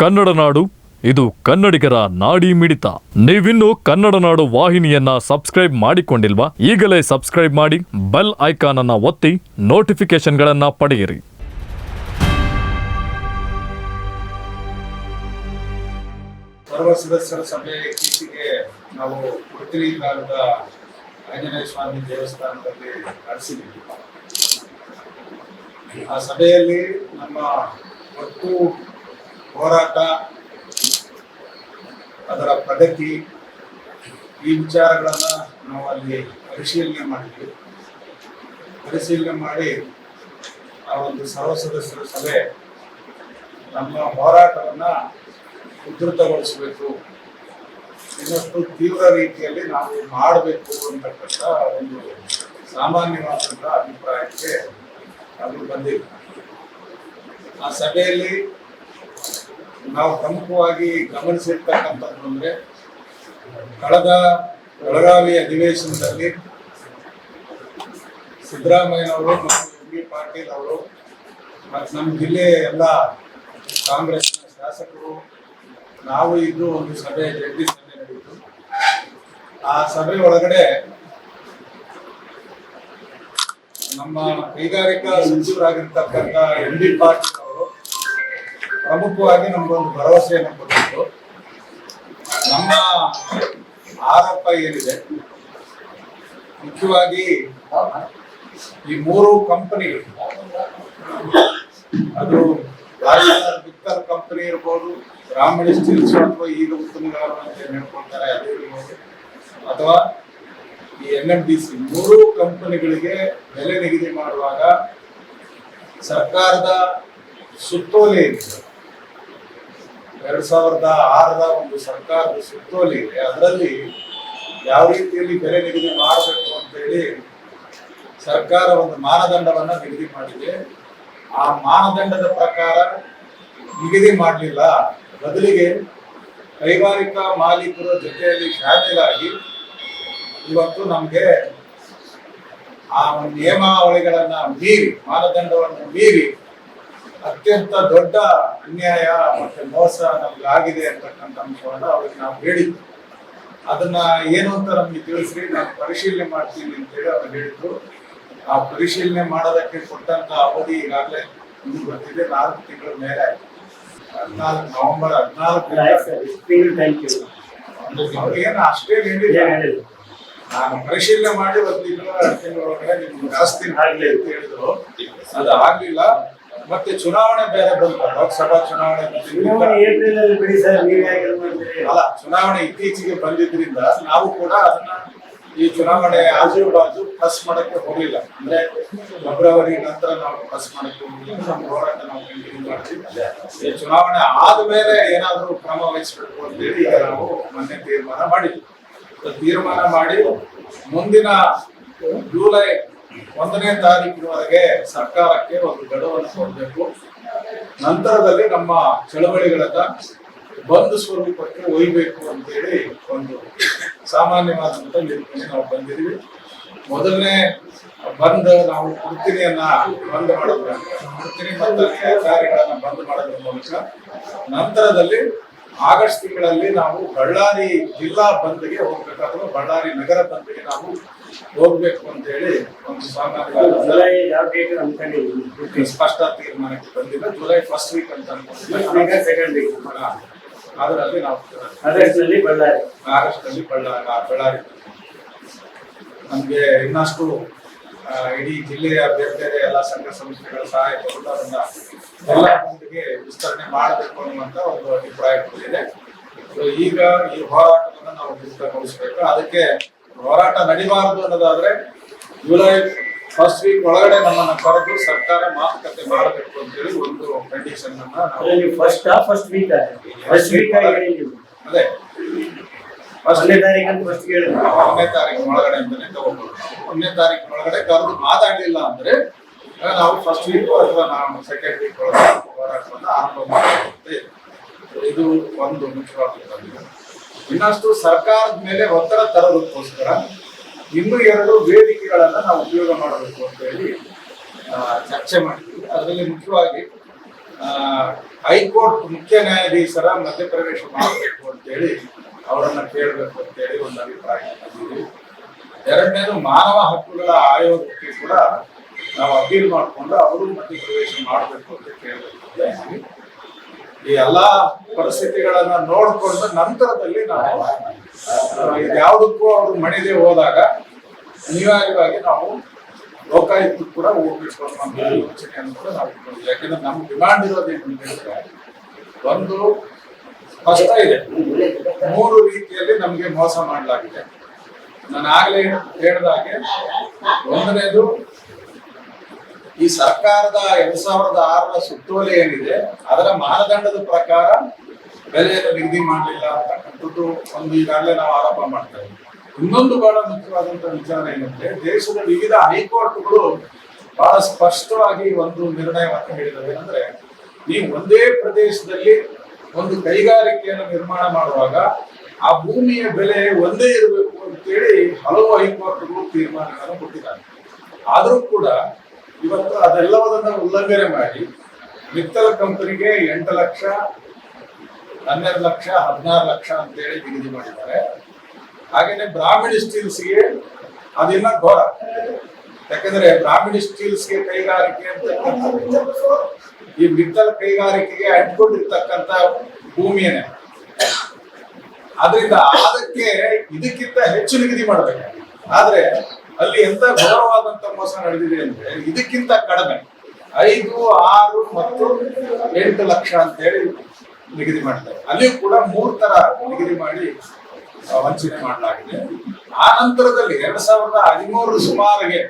ಕನ್ನಡ ನಾಡು, ಇದು ಕನ್ನಡಿಗರ ನಾಡಿ ಮಿಡಿತ. ನೀವಿನ್ನು ಕನ್ನಡ ನಾಡು ವಾಹಿನಿಯನ್ನ ಸಬ್ಸ್ಕ್ರೈಬ್ ಮಾಡಿಕೊಂಡಿಲ್ವಾ? ಈಗಲೇ ಸಬ್ಸ್ಕ್ರೈಬ್ ಮಾಡಿ, ಬೆಲ್ ಐಕಾನ್ ಅನ್ನ ಒತ್ತಿ ನೋಟಿಫಿಕೇಶನ್ಗಳನ್ನ ಪಡೆಯಿರಿ. ಸರ್ವ ಸದಸ್ಯರ ಸಭೆ ಇತ್ತೀಚೆಗೆ ನಾವು ಕಾಲದ ಆಂಜನೇಯ ಸ್ವಾಮಿ ದೇವಸ್ಥಾನದಲ್ಲಿ ನಡೆಸಿದ್ದೀವಿ. ಆ ಸಭೆಯಲ್ಲಿ ನಮ್ಮ ಒಟ್ಟು ಹೋರಾಟ, ಅದರ ಪ್ರಗತಿ ಈ ವಿಚಾರಗಳನ್ನು ನಾವು ಅಲ್ಲಿ ಪರಿಶೀಲನೆ ಮಾಡಿದ್ವಿ. ಪರಿಶೀಲನೆ ಮಾಡಿ ಆ ಒಂದು ಸರ್ವ ಸದಸ್ಯರ ಸಭೆ ನಮ್ಮ ಹೋರಾಟವನ್ನ ಉಧೃತಗೊಳಿಸಬೇಕು ಇನ್ನಷ್ಟು ತೀವ್ರ ರೀತಿಯಲ್ಲಿ ನಾವು ಮಾಡಬೇಕು ಅಂತಕ್ಕಂಥ ಒಂದು ಸಾಮಾನ್ಯವಾದಂತಹ ಅಭಿಪ್ರಾಯಕ್ಕೆ ಅದು ಬಂದಿದೆ. ಆ ಸಭೆಯಲ್ಲಿ ನಾವು ಪ್ರಮುಖವಾಗಿ ಗಮನಿಸಿರ್ತಕ್ಕಂಥದ್ದು ಅಂದ್ರೆ ಕಳೆದ ಬೆಳಗಾವಿ ಅಧಿವೇಶನದಲ್ಲಿ ಸಿದ್ದರಾಮಯ್ಯನವರು ಮತ್ತು ಎಂ ಬಿ ಪಾಟೀಲ್ ಅವರು ಮತ್ತು ನಮ್ಮ ಜಿಲ್ಲೆಯ ಎಲ್ಲ ಕಾಂಗ್ರೆಸ್ನ ಶಾಸಕರು, ನಾವು ಇದ್ದು ಒಂದು ಸಭೆ, ಜಂಟಿ ಸಭೆ ನಡೆಯಿತು. ಆ ಸಭೆ ಒಳಗಡೆ ನಮ್ಮ ಕೈಗಾರಿಕಾ ಸಚಿವರಾಗಿರ್ತಕ್ಕಂಥ ಎಂ ಬಿ ಪಾಟೀಲ್ ಪ್ರಮುಖವಾಗಿ ನಮಗೊಂದು ಭರವಸೆಯನ್ನು ಕೊಟ್ಟಿತ್ತು ನಮ್ಮ ಆರೋಪ ಏನಿದೆ? ಮುಖ್ಯವಾಗಿ ಈ ಮೂರು ಕಂಪನಿಗಳು, ಅದು ಬಿಕ್ಕರ್ ಕಂಪನಿ ಇರ್ಬೋದು, ಗ್ರಾಮೀಣ ಸ್ಟೀಲ್ಸ್ ಅಥವಾ ಈಗ ಉತ್ಪನ್ನಗಳನ್ನು ಅಂತ ಹೇಳ್ಕೊಳ್ತಾರೆ ಅದು ಅಥವಾ ಈ ಎನ್ ಎಂ ಡಿ ಸಿ ಮೂರು ಕಂಪನಿಗಳಿಗೆ ಬೆಲೆ ನಿಗದಿ ಮಾಡುವಾಗ ಸರ್ಕಾರದ ಸುತ್ತೋಲೆ ಇದೆ ಎರಡ್ ಸಾವಿರದ ಆರರ ಒಂದು ಸರ್ಕಾರದ ಸುತ್ತೋಲೆ ಇದೆ. ಅದರಲ್ಲಿ ಯಾವ ರೀತಿಯಲ್ಲಿ ಬೆಲೆ ನಿಗದಿ ಮಾಡಬೇಕು ಅಂತೇಳಿ ಸರ್ಕಾರ ಒಂದು ಮಾನದಂಡವನ್ನ ನಿಗದಿ ಮಾಡಿದೆ. ಆ ಮಾನದಂಡದ ಪ್ರಕಾರ ನಿಗದಿ ಮಾಡಲಿಲ್ಲ. ಬದಲಿಗೆ ಕೈಗಾರಿಕಾ ಮಾಲೀಕರ ಜೊತೆಯಲ್ಲಿ ಶಾಮೀಲಾಗಿ ಇವತ್ತು ನಮಗೆ ಆ ನಿಯಮಾವಳಿಗಳನ್ನ ಮೀರಿ, ಮಾನದಂಡವನ್ನು ಮೀರಿ ಅತ್ಯಂತ ದೊಡ್ಡ ಅನ್ಯಾಯ ಮತ್ತೆ ಮೋಸ ನಮ್ಗೆ ಆಗಿದೆ ಅಂತಕ್ಕಂಥ ಅಂಶವನ್ನ ಅವ್ರಿಗೆ ನಾವು ಹೇಳಿದ್ವಿ. ಅದನ್ನ ಏನು ಅಂತ ನಮ್ಗೆ ತಿಳಿಸ್ರಿ ನಾನು ಪರಿಶೀಲನೆ ಮಾಡ್ತೀನಿ ಅಂತೇಳಿ ಅವ್ರು ಹೇಳಿದ್ರು. ಆ ಪರಿಶೀಲನೆ ಮಾಡೋದಕ್ಕೆ ಕೊಟ್ಟಂತ ಅವಧಿ ಈಗಾಗಲೇ ಇನ್ನು ಬರ್ತಿದೆ. ನಾಲ್ಕು ತಿಂಗಳ ಮೇಲೆ ಆಯ್ತು. ಹದಿನಾಲ್ಕು ನವೆಂಬರ್ ಹದಿನಾಲ್ಕು ಅವ್ರಿಗೇನು ಅಷ್ಟೇ ಹೇಳಿದ್ರು? ನಾನು ಪರಿಶೀಲನೆ ಮಾಡಿ ಒಂದು ತಿಂಗಳ ಎರಡು ನಿಮ್ಗೆ ಜಾಸ್ತಿ ಆಗ್ಲಿ ಅಂತ ಹೇಳಿದ್ರು. ಅದು ಆಗ್ಲಿಲ್ಲ. ಮತ್ತೆ ಚುನಾವಣೆ ಬೇರೆ ಬಂತು ಲೋಕಸಭಾ ಚುನಾವಣೆ ಅಲ್ಲಿ ಚುನಾವಣೆ ಇತ್ತೀಚೆಗೆ ಬಂದಿದ್ರಿಂದ ನಾವು ಕೂಡ ಅದನ್ನ ಈ ಚುನಾವಣೆ ಆಜು ಬಾಜು ಪ್ಲಸ್ ಮಾಡಕ್ಕೆ ಹೋಗ್ಲಿಲ್ಲ. ಅಂದ್ರೆ ಫೆಬ್ರವರಿ ನಂತರ ನಾವು ಪ್ಲಸ್ ಮಾಡಕ್ಕೆ ನಮ್ಮ ಹೋರಾಟ ನಾವು ಮಾಡ್ತೀವಿ. ಈ ಚುನಾವಣೆ ಆದ್ಮೇಲೆ ಏನಾದ್ರೂ ಕ್ರಮ ವಹಿಸ್ಬೇಕು ಅಂತೇಳಿ ಈಗ ನಾವು ಮೊನ್ನೆ ತೀರ್ಮಾನ ಮಾಡಿದ್ವಿ. ತೀರ್ಮಾನ ಮಾಡಿ ಮುಂದಿನ ಜೂಲೈ ಒಂದನೇ ತಾರೀಕಿನವರೆಗೆ ಸರ್ಕಾರಕ್ಕೆ ಒಂದು ಗಡುವನ್ನು ಕೊಡಬೇಕು. ನಂತರದಲ್ಲಿ ನಮ್ಮ ಚಳವಳಿಗಳನ್ನ ಬಂದ್ ಸ್ವರೂಪಕ್ಕೆ ಒಯ್ಬೇಕು ಅಂತೇಳಿ ಒಂದು ಸಾಮಾನ್ಯವಾದಂತ ನಿರೂಪಣೆ ನಾವು ಬಂದಿದ್ವಿ ಮೊದಲನೇ ಬಂದ್ ನಾವು ಕುರ್ತಿನಿಯನ್ನ ಬಂದ್ ಮಾಡೋದ್ರ ಕುರ್ತಿನಿ ಮತ್ತು ಕಾರ್ಯಗಳನ್ನ ಬಂದ್ ಮಾಡೋದ್ರ ಮೂಲಕ ನಂತರದಲ್ಲಿ ಆಗಸ್ಟ್ ತಿಂಗಳಲ್ಲಿ ನಾವು ಬಳ್ಳಾರಿ ಜಿಲ್ಲಾ ಬಂದ್ಗೆ ಹೋಗ್ಬೇಕು ಅಥವಾ ಬಳ್ಳಾರಿ ನಗರ ಬಂದ್ಗೆ ನಾವು ಹೋಗ್ಬೇಕು ಅಂತ ಹೇಳಿ ಒಂದು ಅನ್ಕೊಂಡಿದ್ದೀವಿ ಸ್ಪಷ್ಟ ತೀರ್ಮಾನಕ್ಕೆ ಬಂದಿಲ್ಲ ಜುಲೈ ಫಸ್ಟ್ ವೀಕ್ ಅಂತ ಅನ್ಕೊಂಡಿದ್ದೆ. ಈಗ ಸೆಕೆಂಡ್ ವೀಕ್ ಅದರಲ್ಲಿ ನಾವು ಅದರಲ್ಲಿ ಬಳ್ಳಾರಿ. ಮಹಾರಾಷ್ಟ್ರದಲ್ಲಿ ಬಳ್ಳಾರಿ ಬಳ್ಳಾರಿ. ನಮ್ಗೆ ಇನ್ನಷ್ಟು ಇಡೀ ಜಿಲ್ಲೆಯ ಬೇರೆ ಬೇರೆ ಎಲ್ಲ ಸಂಘ ಸಂಸ್ಥೆಗಳ ಸಹಾಯ ತಗೊಂಡು ಅದನ್ನ ಎಲ್ಲ ಗುಂಪಿಗೆ ವಿಸ್ತರಣೆ ಮಾಡಬೇಕು ಅನ್ನುವಂತ ಒಂದು ಅಭಿಪ್ರಾಯ ಕೊಟ್ಟಿದೆ ಈಗ ಈ ಹೋರಾಟವನ್ನು ನಾವು ಮುಕ್ತಗೊಳಿಸಬೇಕು. ಅದಕ್ಕೆ ಹೋರಾಟ ನಡಿಬಾರದು ಅನ್ನೋದಾದ್ರೆ ಜುಲೈ ಫಸ್ಟ್ ವೀಕ್ ಒಳಗಡೆ ನಮ್ಮನ್ನ ಕರೆದು ಸರ್ಕಾರ ಮಾತುಕತೆ ಮಾಡಬೇಕು ಅಂತೇಳಿ ಒಂದು condition first first week first week ಅದೇ. ಫಸ್ಟ್ ಒಂದನೇ ತಾರೀಕು ಅಂತ ಫಸ್ಟ್ ಹೇಳಿದ್ರು ಒಂದನೇ ತಾರೀಕು ಒಳಗಡೆ ಅಂತಾನೆ ತಗೊಂಡು ಒಂದನೇ ತಾರೀಕು ಒಳಗಡೆ ಕರೆದು ಮಾತಾಡಲಿಲ್ಲ ಅಂದ್ರೆ ನಾವು ಫಸ್ಟ್ ವೀಕ್ ಅಥವಾ ನಾವು ಸೆಕೆಂಡ್ ವೀಕ್ ಒಳಗಡೆ ಹೋರಾಟವನ್ನು ಆರಂಭ ಮಾಡಬೇಕು ಇದು ಒಂದು ಮುಖ್ಯವಾದ ಇನ್ನಷ್ಟು ಸರ್ಕಾರದ ಮೇಲೆ ಒತ್ತಡ ತರೋದಕ್ಕೋಸ್ಕರ ಇನ್ನು ಎರಡು ವೇದಿಕೆಗಳನ್ನು ನಾವು ಉಪಯೋಗ ಮಾಡಬೇಕು ಅಂತ ಹೇಳಿ ಚರ್ಚೆ ಮಾಡ್ತೀವಿ ಅದರಲ್ಲಿ ಮುಖ್ಯವಾಗಿ ಹೈಕೋರ್ಟ್ ಮುಖ್ಯ ನ್ಯಾಯಾಧೀಶರ ಮಧ್ಯಪ್ರವೇಶ ಮಾಡಬೇಕು ಅಂತೇಳಿ ಅವರನ್ನ ಕೇಳಬೇಕು ಅಂತೇಳಿ ಒಂದು ಅಭಿಪ್ರಾಯ ಎರಡನೇದು ಮಾನವ ಹಕ್ಕುಗಳ ಆಯೋಗಕ್ಕೆ ಕೂಡ ನಾವು ಅಪೀಲ್ ಮಾಡಿಕೊಂಡು ಅವರು ಮಧ್ಯಪ್ರವೇಶ ಮಾಡಬೇಕು ಅಂತ ಕೇಳಬೇಕು ಈ ಎಲ್ಲಾ ಪರಿಸ್ಥಿತಿಗಳನ್ನ ನೋಡಿಕೊಂಡು ನಂತರದಲ್ಲಿ ನಾವು ಯಾವುದಕ್ಕೂ ಇದ್ಯಾವುದಕ್ಕೂ ಅವರು ಮಣಿದೆ ಹೋದಾಗ ಅನಿವಾರ್ಯವಾಗಿ ನಾವು ಲೋಕಾಯುಕ್ತ ಕೂಡ ಹೋಗ್ಬಿಟ್ಕೊಂಡು ಯೋಚನೆ ಯೋಚನೆಯನ್ನು ಕೂಡ ನಾವು ಯಾಕೆಂದ್ರೆ ನಮ್ಮ ಡಿಮಾಂಡ್ ಇರೋದೇನು ಹೇಳಿದ್ರೆ, ಒಂದು ಕಷ್ಟ ಇದೆ. ಮೂರು ರೀತಿಯಲ್ಲಿ ನಮಗೆ ಮೋಸ ಮಾಡಲಾಗಿದೆ. ನಾನು ಆಗ್ಲೇ ಹೇಳಿದಾಗೆ ಒಂದನೇದು, ಈ ಸರ್ಕಾರದ ಎರಡ್ ಸಾವಿರದ ಆರರ ಸುತ್ತೋಲೆ ಏನಿದೆ, ಅದರ ಮಾನದಂಡದ ಪ್ರಕಾರ ಬೆಲೆಯನ್ನು ನಿಗದಿ ಮಾಡಲಿಲ್ಲ ಅಂತಕ್ಕಂಥದ್ದು ಒಂದು ಈಗಾಗಲೇ ನಾವು ಆರೋಪ ಮಾಡ್ತಾ ಇದ್ದೀವಿ. ಇನ್ನೊಂದು ಬಹಳ ಮುಖ್ಯವಾದಂತಹ ವಿಚಾರ ಏನಂದ್ರೆ, ದೇಶದ ವಿವಿಧ ಹೈಕೋರ್ಟ್ಗಳು ಬಹಳ ಸ್ಪಷ್ಟವಾಗಿ ಒಂದು ನಿರ್ಣಯವನ್ನು ಹೇಳಿದವೆ. ಅಂದ್ರೆ ನೀವು ಒಂದೇ ಪ್ರದೇಶದಲ್ಲಿ ಒಂದು ಕೈಗಾರಿಕೆಯನ್ನು ನಿರ್ಮಾಣ ಮಾಡುವಾಗ ಆ ಭೂಮಿಯ ಬೆಲೆ ಒಂದೇ ಇರಬೇಕು ಅಂತೇಳಿ ಹಲವು ಹೈಕೋರ್ಟ್ಗಳು ತೀರ್ಮಾನಗಳನ್ನು ಕೊಟ್ಟಿದ್ದಾರೆ. ಆದರೂ ಕೂಡ ಇವತ್ತು ಅದೆಲ್ಲವನ್ನ ಉಲ್ಲಂಘನೆ ಮಾಡಿ ಮಿತ್ತಲ ಕಂಪನಿಗೆ ಎಂಟು ಲಕ್ಷ ಹನ್ನೆರಡು ಲಕ್ಷ, ಹದಿನಾರು ಲಕ್ಷ ಅಂತೇಳಿ ನಿಗದಿ ಮಾಡಿದ್ದಾರೆ. ಹಾಗೆಯೇ ಬ್ರಾಹ್ಮಣ ಸ್ಟೀಲ್ಸ್ಗೆ ಅದಿನ್ನ ಘೋರ. ಯಾಕಂದ್ರೆ ಬ್ರಾಹ್ಮಣ ಸ್ಟೀಲ್ಸ್ಗೆ ಕೈಗಾರಿಕೆ ಅಂತ ಈ ಮಿತ್ತಲ್ ಕೈಗಾರಿಕೆಗೆ ಅಂಟ್ಕೊಂಡಿರ್ತಕ್ಕಂಥ ಭೂಮಿಯನ್ನೇ ಅದರಿಂದ ಅದಕ್ಕೆ ಇದಕ್ಕಿಂತ ಹೆಚ್ಚು ನಿಗದಿ ಮಾಡಬೇಕು. ಆದ್ರೆ ಅಲ್ಲಿ ಎಂತ ಘೋರವಾದಂತ ಮೋಸ ನಡೆದಿದೆ ಅಂದ್ರೆ ಇದಕ್ಕಿಂತ ಕಡಿಮೆ ಐದು, ಆರು ಮತ್ತು ಎಂಟು ಲಕ್ಷ ಅಂತ ಹೇಳಿ ನಿಗದಿ ಮಾಡ್ತಾರೆ. ಅಲ್ಲಿ ಕೂಡ ಮೂರ್ ತರ ನಿಗದಿ ಮಾಡಿ ವಂಚನೆ ಮಾಡಲಾಗಿದೆ. ಆ ನಂತರದಲ್ಲಿ ಎರಡ್ ಸಾವಿರದ ಹದಿಮೂರು ಸುಮಾರಿಗೆ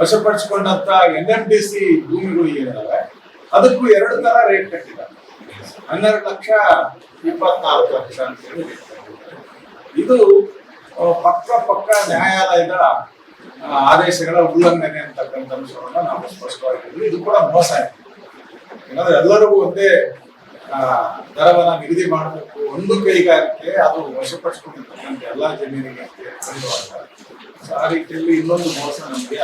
ವಶಪಡಿಸಿಕೊಂಡಂತ ಎನ್ ಎಂ ಡಿ ಸಿ ಭೂಮಿಗಳು ಏನಿದಾವೆ, ಅದಕ್ಕೂ ಎರಡು ತರ ರೇಟ್ ಕಟ್ಟಿದ್ದಾರೆ. ಹನ್ನೆರಡು ಲಕ್ಷ ಇಪ್ಪತ್ನಾಲ್ಕು ಲಕ್ಷ ಅಂತ ಹೇಳಿ ಇದು ಪಕ್ಕ ಪಕ್ಕ ನ್ಯಾಯಾಲಯದ ಆದೇಶಗಳ ಉಲ್ಲಂಘನೆ ಅಂತಕ್ಕಂಥ ಅಂಶವನ್ನ ನಾವು ಸ್ಪಷ್ಟವಾಗಿದ್ದೀವಿ ಇದು ಕೂಡ ಮೋಸ ಇದೆ ಎಲ್ಲರಿಗೂ ಒಂದೇ ದರವನ್ನ ನಿಗದಿ ಮಾಡಬೇಕು. ಒಂದು ಕೈಗಾರಿಕೆ ಅದು ವಶಪಡಿಸಿಕೊಂಡಿರ್ತಕ್ಕಂಥ ಎಲ್ಲಾ ಜಮೀನಿಗೆ ಆ ರೀತಿಯಲ್ಲಿ ಇನ್ನೊಂದು ಮೋಸ ನಮಗೆ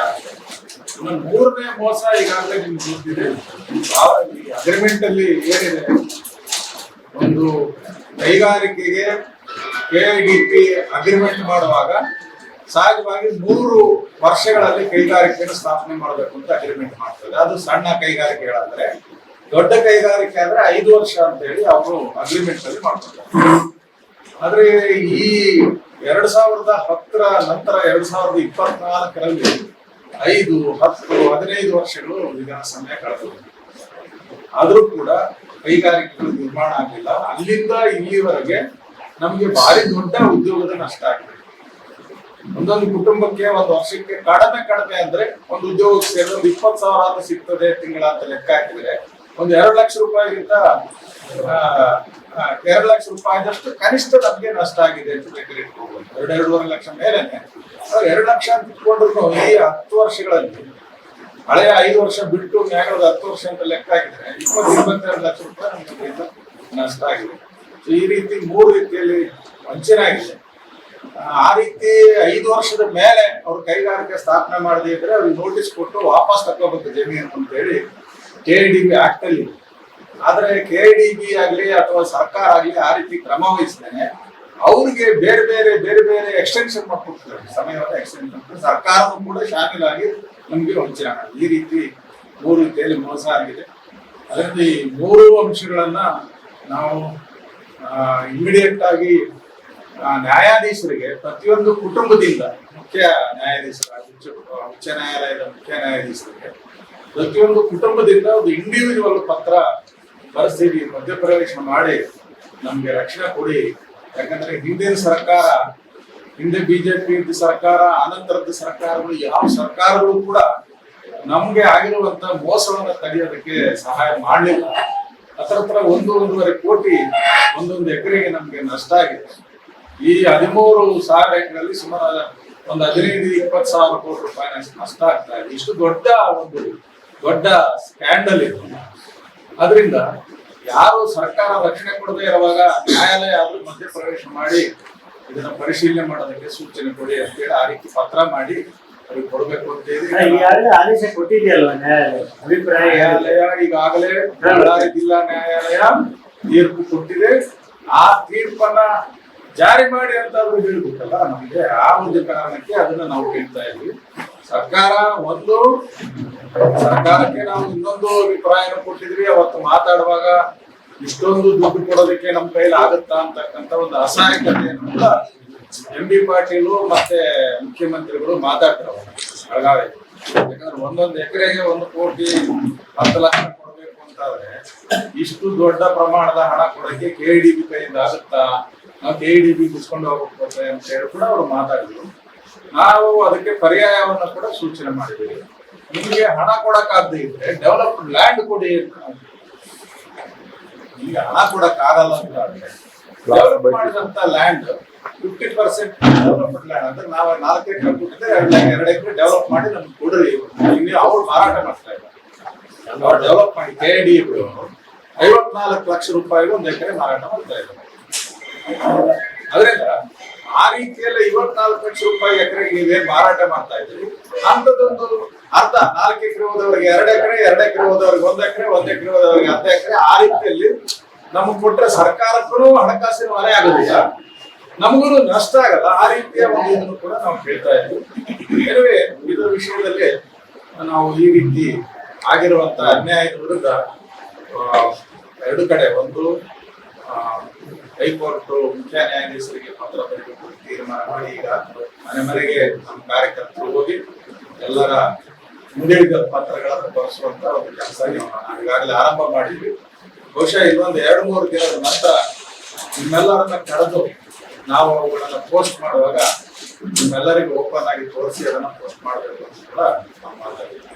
ಇನ್ನೊಂದು ಮೂರನೇ ಮೋಸ ಈಗಾಗಲೇ ನಿಮ್ಗೆ ಗೊತ್ತಿದೆ. ಅಗ್ರಿಮೆಂಟ್ ಅಲ್ಲಿ ಏನಿದೆ? ಒಂದು ಕೈಗಾರಿಕೆಗೆ ಕೆಐಡಿಪಿ ಅಗ್ರಿಮೆಂಟ್ ಮಾಡುವಾಗ ಸಹಜವಾಗಿ ಮೂರು ವರ್ಷಗಳಲ್ಲಿ ಕೈಗಾರಿಕೆಯನ್ನು ಸ್ಥಾಪನೆ ಮಾಡಬೇಕು ಅಂತ ಅಗ್ರಿಮೆಂಟ್ ಮಾಡ್ತದೆ ಅದು ಸಣ್ಣ ಕೈಗಾರಿಕೆಗಳಾದ್ರೆ ದೊಡ್ಡ ಕೈಗಾರಿಕೆ ಅಂದ್ರೆ ಐದು ವರ್ಷ ಅಂತ ಹೇಳಿ ಅವರು ಅಗ್ರಿಮೆಂಟ್ ಅಲ್ಲಿ ಮಾಡ್ತಾರೆ ಆದ್ರೆ ಈ ಎರಡ್ ಸಾವಿರದ ಹತ್ತರ ನಂತರ ಎರಡ್ ಸಾವಿರದ ಇಪ್ಪತ್ನಾಲ್ಕರಲ್ಲಿ ಐದು, ಹತ್ತು, ಹದಿನೈದು ವರ್ಷಗಳು ವಿಧಾನ ಸಮಯ ಕಳೆದು ಆದ್ರೂ ಕೂಡ ಕೈಗಾರಿಕೆಗಳು ನಿರ್ಮಾಣ ಆಗಲಿಲ್ಲ ಅಲ್ಲಿಂದ ಇಲ್ಲಿವರೆಗೆ ನಮಗೆ ಭಾರಿ ದೊಡ್ಡ ಉದ್ಯೋಗದ ನಷ್ಟ ಆಗಿದೆ ಒಂದೊಂದು ಕುಟುಂಬಕ್ಕೆ ಒಂದು ವರ್ಷಕ್ಕೆ ಕಡಿಮೆ ಕಡಿಮೆ ಅಂದ್ರೆ ಒಂದು ಉದ್ಯೋಗಕ್ಕೆ ಸೇರಿದ ಒಂದು ಇಪ್ಪತ್ತು ಸಾವಿರ ಆದ್ರೂ ಸಿಗ್ತದೆ ತಿಂಗಳ ಅಂತ ಲೆಕ್ಕ ಹಾಕಿದ್ರೆ. ಒಂದು ಎರಡು ಲಕ್ಷ ರೂಪಾಯಿಗಿಂತ ಎರಡು ಲಕ್ಷ ರೂಪಾಯಿದಷ್ಟು ಕನಿಷ್ಠ ನಮಗೆ ನಷ್ಟ ಆಗಿದೆ ಅಂತ ಬೇಕಾದ್ರೆ ಇಟ್ಕೋಬಹುದು ಎರಡು ಎರಡೂವರೆ ಲಕ್ಷ ಮೇಲೆನೆ. ಅವ್ರು ಎರಡು ಲಕ್ಷ ಅಂತ ಇಟ್ಕೊಂಡ್ರು ಈ ಹತ್ತು ವರ್ಷಗಳಲ್ಲಿ ಹಳೆಯ ಐದು ವರ್ಷ ಬಿಟ್ಟು ನ್ಯಾಯದ ಹತ್ತು ವರ್ಷ ಅಂತ ಲೆಕ್ಕ ಹಾಕಿದ್ರೆ ಇಪ್ಪತ್ತು ಇಪ್ಪತ್ತೆರಡು ಲಕ್ಷ ರೂಪಾಯಿ ನಮಗೆ ನಷ್ಟ ಆಗಿದೆ. ಈ ರೀತಿ ಮೂರು ರೀತಿಯಲ್ಲಿ ವಂಚನೆ ಆಗಿದೆ. ಆ, ಆ ರೀತಿ ಐದು ವರ್ಷದ ಮೇಲೆ ಅವ್ರು ಕೈಗಾರಿಕೆ ಸ್ಥಾಪನೆ ಮಾಡದೇ ಇದ್ರೆ ಅವ್ರಿಗೆ ನೋಟಿಸ್ ಕೊಟ್ಟು ವಾಪಸ್ ತಗೋಬೇಕು ಜಮೀನು ಅಂತ ಹೇಳಿ ಕೆ ಡಿ ಬಿ ಅಲ್ಲಿ. ಆದ್ರೆ ಕೆ ಡಿ ಬಿ ಆಗ್ಲಿ ಅಥವಾ ಸರ್ಕಾರ ಆಗ್ಲಿ ಆ ರೀತಿ ಕ್ರಮ ವಹಿಸ್ತೇನೆ ಅವ್ರಿಗೆ ಬೇರೆ ಬೇರೆ ಬೇರೆ ಬೇರೆ ಎಕ್ಸ್ಟೆನ್ಷನ್ ಮಾಡ್ಕೊಡ್ತಾರೆ. ಸಮಯವಾದ ಎಕ್ಸ್ಟೆನ್ಷನ್ ಸರ್ಕಾರವೂ ಕೂಡ ಶಾಮೀಲಾಗಿ ನಮಗೆ ವಂಚನೆ. ಈ ರೀತಿ ಮೂರು ರೀತಿಯಲ್ಲಿ ಮೋಸ ಆಗಿದೆ. ಅದರಲ್ಲಿ ಮೂರು ಅಂಶಗಳನ್ನ ನಾವು ಇಮಿಡಿಯೇಟ್ ಆಗಿ ನ್ಯಾಯಾಧೀಶರಿಗೆ ಪ್ರತಿಯೊಂದು ಕುಟುಂಬದಿಂದ ಮುಖ್ಯ ನ್ಯಾಯಾಧೀಶರ ಉಚ್ಚ ಉಚ್ಚ ನ್ಯಾಯಾಲಯದ ಮುಖ್ಯ ನ್ಯಾಯಾಧೀಶರಿಗೆ ಪ್ರತಿಯೊಂದು ಕುಟುಂಬದಿಂದ ಒಂದು ಇಂಡಿವಿಜುವಲ್ ಪತ್ರ ಬರೆಸಿ ಮಧ್ಯಪ್ರವೇಶ ಮಾಡಿ, ನಮ್ಗೆ ರಕ್ಷಣೆ ಕೊಡಿ. ಯಾಕಂದ್ರೆ ಹಿಂದಿನ ಸರ್ಕಾರ, ಹಿಂದೆ ಬಿಜೆಪಿ ಸರ್ಕಾರ ಆನಂತರದ ಸರ್ಕಾರಗಳು, ಯಾವ ಸರ್ಕಾರಗಳು ಕೂಡ ನಮ್ಗೆ ಆಗಿರುವಂತ ಮೋಸವನ್ನ ತಡೆಯೋದಕ್ಕೆ ಸಹಾಯ ಮಾಡಲಿಲ್ಲ. ಹತ್ರ ಹತ್ರ ಒಂದು ಒಂದೂವರೆ ಕೋಟಿ, ಒಂದೊಂದು ಎಕರೆಗೆ ನಮ್ಗೆ ನಷ್ಟ ಆಗಿದೆ. ಈ ಹದಿಮೂರು ಸಾವಿರ ಎಕರೆಯಲ್ಲಿ ಸುಮಾರು ಒಂದು ಹದಿನೈದು, ಇಪ್ಪತ್ತು ಸಾವಿರ ಕೋಟಿ ರೂಪಾಯಿ ನಷ್ಟ ಆಗ್ತಾ ಇದೆ. ಇಷ್ಟು ದೊಡ್ಡ ಒಂದು ದೊಡ್ಡ ಸ್ಕ್ಯಾಂಡಲ್ ಇದು. ಅದರಿಂದ ಯಾರು ಸರ್ಕಾರ ರಕ್ಷಣೆ ಕೊಡದೇ ಇರುವಾಗ ನ್ಯಾಯಾಲಯ ಆದ್ರೂ ಮಧ್ಯಪ್ರವೇಶ ಮಾಡಿ ಇದನ್ನ ಪರಿಶೀಲನೆ ಮಾಡೋದಕ್ಕೆ ಸೂಚನೆ ಕೊಡಿ ಅಂತೇಳಿ ಆ ರೀತಿ ಪತ್ರ ಮಾಡಿ ಅವ್ರಿಗೆ ಕೊಡ್ಬೇಕು ಅಂತ ಹೇಳಿ ಆದೇಶ ಕೊಟ್ಟಿದೆಯಲ್ವ ನ್ಯಾಯಾಲಯ? ಅಭಿಪ್ರಾಯ ಹೇಳಿ. ನ್ಯಾಯಾಲಯ ಈಗಾಗಲೇ ಬಳ್ಳಾರಿ ಜಿಲ್ಲಾ ನ್ಯಾಯಾಲಯ ತೀರ್ಪು ಕೊಟ್ಟಿದೆ. ಆ ತೀರ್ಪನ್ನ ಜಾರಿ ಮಾಡಿ ಅಂತ ಅವರು ಹೇಳ್ಬಿಟ್ಟಲ್ಲ ನಮಗೆ ಆ ಒಂದು ಕಾರಣಕ್ಕೆ ಅದನ್ನ ನಾವು ಹೇಳ್ತಾ ಇದ್ವಿ. ಸರ್ಕಾರ ಒಂದು, ಸರ್ಕಾರಕ್ಕೆ ನಾವು ಇನ್ನೊಂದು ಅಭಿಪ್ರಾಯನ ಕೊಟ್ಟಿದ್ವಿ. ಅವತ್ತು ಮಾತಾಡುವಾಗ ಇಷ್ಟೊಂದು ದುಡ್ಡು ಕೊಡೋದಕ್ಕೆ ನಮ್ಮ ಕೈಲಿ ಆಗುತ್ತಾ ಅಂತಕ್ಕಂತ ಒಂದು ಅಸಹಾಯಕತೆ ಎಂ ಬಿ ಪಾಟೀಲು ಮತ್ತೆ ಮುಖ್ಯಮಂತ್ರಿಗಳು ಮಾತಾಡ್ತಾರೆ ಬೆಳಗಾವಿ. ಯಾಕಂದ್ರೆ ಒಂದೊಂದು ಎಕರೆಗೆ ಒಂದು ಕೋಟಿ ಹತ್ತು ಲಕ್ಷ ಕೊಡಬೇಕು ಅಂತಾದ್ರೆ ಇಷ್ಟು ದೊಡ್ಡ ಪ್ರಮಾಣದ ಹಣ ಕೊಡಕ್ಕೆ ಕೆ ಡಿ ಬಿ ಕೈಯಿಂದ ಆಗುತ್ತಾ? ನಾವು ಕೆ ಡಿ ಬಿ ಬಿಸ್ಕೊಂಡು ಹೋಗ್ಬೇಕು ಅಂತ ಹೇಳಿ ಕೂಡ ಅವರು ಮಾತಾಡಿದ್ರು. ನಾವು ಅದಕ್ಕೆ ಪರ್ಯಾಯವನ್ನು ಕೂಡ ಸೂಚನೆ ಮಾಡಿದ್ದೀವಿ. ನಿಮಗೆ ಹಣ ಕೊಡಕ್ಕಾಗದೇ ಇದ್ರೆ ಡೆವಲಪ್ ಲ್ಯಾಂಡ್ ಕೊಡಿ ನಿಮಗೆ ಹಣ ಕೊಡಕ್ ಆಗಲ್ಲ ಅಂತ ಡೆವಲಪ್ ಮಾಡಿದಂತ land fifty percent development land ಅಂದ್ರೆ ನಾವು ನಾಲ್ಕು ಎಕರೆ ಕೊಟ್ಟಿದ್ರೆ ಎರಡು ಎರಡು ಎಕರೆ ಡೆವಲಪ್ ಮಾಡಿ ನಮ್ಗೆ ಕೊಡ್ರಿ. ಇಲ್ಲಿ ಅವ್ರು ಮಾರಾಟ ಮಾಡ್ತಾ ಇದ್ದಾರೆ. ಅವ್ರು ಡೆವಲಪ್ ಮಾಡಿ ಕೆ ಡಿ ಐವತ್ನಾಲ್ಕು ಲಕ್ಷ ರೂಪಾಯಿಗೆ ಒಂದು ಎಕರೆ ಮಾರಾಟ ಮಾಡ್ತಾ ಇದ್ದಾರೆ. ಅದರಿಂದ ಆ ರೀತಿಯಲ್ಲಿ ಇವತ್ನಾಲ್ಕು ಲಕ್ಷ ರೂಪಾಯಿ ಎಕರೆಗೆ ನೀವೇನ್ ಮಾರಾಟ ಮಾಡ್ತಾ ಇದ್ರಿ ಅಂತದೊಂದು ಅರ್ಧ, ನಾಲ್ಕು ಎಕರೆ ಹೋದವರಿಗೆ ಎರಡು ಎಕರೆ ಎರಡು ಎಕರೆ ಹೋದವರಿಗೆ ಒಂದ್ ಎಕರೆ ಒಂದ್ ಎಕರೆ ಹೋದವರಿಗೆ ಅರ್ಧ ಎಕರೆ. ಆ ರೀತಿಯಲ್ಲಿ ನಮಗೆ ಕೊಟ್ರೆ ಸರ್ಕಾರಕ್ಕೂ ಹಣಕಾಸಿನ ಹೊರೆ ಆಗೋದಿಲ್ಲ. ನಮಗೂ ನಷ್ಟ ಆಗಲ್ಲ. ಆ ರೀತಿಯ ಒಂದು ಕೂಡ ನಾವು ಕೇಳ್ತಾ ಇದ್ವಿ ಏನುವೆ ಇದರ ವಿಷಯದಲ್ಲಿ ನಾವು ಈ ರೀತಿ ಆಗಿರುವಂತ ಅನ್ಯಾಯದ ವಿರುದ್ಧ ಎರಡು ಕಡೆ, ಒಂದು ಹೈಕೋರ್ಟ್ ಮುಖ್ಯ ನ್ಯಾಯಾಧೀಶರಿಗೆ ಪತ್ರ ಬರೆದು ತೀರ್ಮಾನ ಮಾಡಿ, ಈಗ ಮನೆ ಮನೆಗೆ ನಮ್ಮ ಕಾರ್ಯಕರ್ತರು ಹೋಗಿ ಎಲ್ಲರ ಮುಂದಿನ ಪತ್ರಗಳನ್ನು ಬರೆಸುವಂತ ಒಂದು ಕೆಲಸ ಈಗಾಗಲೇ ಆರಂಭ ಮಾಡಿದ್ವಿ. ಬಹುಶಃ ಇನ್ನೊಂದು ಎರಡು, ಮೂರು ದಿನದ ನಂತರ ನಿಮ್ಮೆಲ್ಲರನ್ನ ಕರೆದು ನಾವು ಅವುಗಳನ್ನ ಪೋಸ್ಟ್ ಮಾಡುವಾಗ ನಿಮ್ಮೆಲ್ಲರಿಗೂ ಓಪನ್ ಆಗಿ ತೋರಿಸಿ, ಅದನ್ನ ಪೋಸ್ಟ್ ಮಾಡಬೇಕು ಅಂತ ಕೂಡ ನಾವು ಮಾತಾಡಿದ್ವಿ.